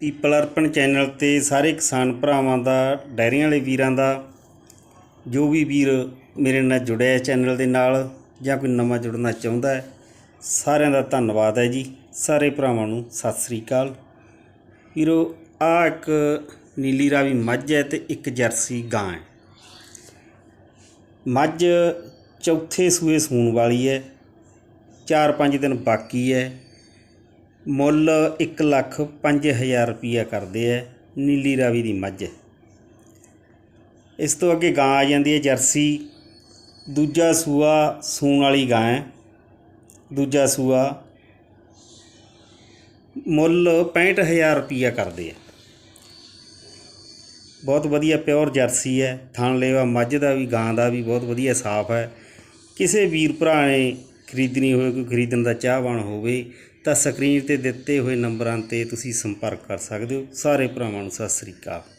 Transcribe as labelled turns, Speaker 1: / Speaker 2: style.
Speaker 1: People ਅਰਪਣ channel ਤੇ ਸਾਰੇ ਕਿਸਾਨ ਭਰਾਵਾਂ ਦਾ ਡੈਰੀਆਂ ਵਾਲੇ ਵੀਰਾਂ ਦਾ, ਜੋ ਵੀ ਵੀਰ ਮੇਰੇ ਨਾਲ ਜੁੜਿਆ ਹੈ ਚੈਨਲ ਦੇ ਨਾਲ ਜਾਂ ਕੋਈ ਨਵਾਂ ਜੁੜਨਾ ਚਾਹੁੰਦਾ ਹੈ, ਸਾਰਿਆਂ ਦਾ ਧੰਨਵਾਦ ਹੈ ਜੀ। ਸਾਰੇ ਭਰਾਵਾਂ ਨੂੰ ਸਤਿ ਸ੍ਰੀ ਅਕਾਲ। ਵੀਰੋ ਆ ਇੱਕ ਨੀਲੀ ਰਾਵੀ ਮੱਝ ਹੈ ਤੇ ਇੱਕ ਜਰਸੀ ਗਾਂ ਹੈ। ਮੱਝ ਚੌਥੇ ਸੂਏ ਸੂਣ ਵਾਲੀ ਹੈ 4-5 ਦਿਨ ਬਾਕੀ ਹੈ। ਮੁੱਲ 1 ਲੱਖ 5000 ਰੁਪਈਆ ਕਰਦੇ ਹੈ ਨੀਲੀ ਰਾਵੀ ਦੀ ਮੱਝ। ਇਸ ਤੋਂ ਅੱਗੇ ਗਾਂ ਆ ਜਾਂਦੀ ਹੈ ਜਰਸੀ। ਦੂਜਾ ਸੂਆ ਸੂਣ ਵਾਲੀ ਗਾਂ ਹੈ। ਦੂਜਾ ਸੂਆ ਮੁੱਲ 65000 ਰੁਪਈਆ ਕਰਦੇ ਹੈ ਬਹੁਤ ਵਧੀਆ ਪਿਓਰ ਜਰਸੀ ਹੈ। ਥਣ ਲੇਵਾ ਮੱਝ ਦਾ ਵੀ, ਗਾਂ ਦਾ ਵੀ ਬਹੁਤ ਵਧੀਆ ਸਾਫ਼ ਹੈ। ਕਿਸੇ ਵੀਰ ਭਰਾ ਨੇ ਖਰੀਦਣੀ ਹੋਵੇ, ਕੋਈ ਖਰੀਦਣ ਦਾ ਚਾਹਵਾਨ ਹੋਵੇ ਤਾਂ ਸਕਰੀਨ ਤੇ ਦਿੱਤੇ ਹੋਏ ਨੰਬਰਾਂ ਤੇ ਤੁਸੀਂ ਸੰਪਰਕ ਕਰ ਸਕਦੇ ਹੋ। ਸਾਰੇ ਭਰਾਵਾਂ ਨੂੰ ਸਤਿ ਸ੍ਰੀ ਅਕਾਲ।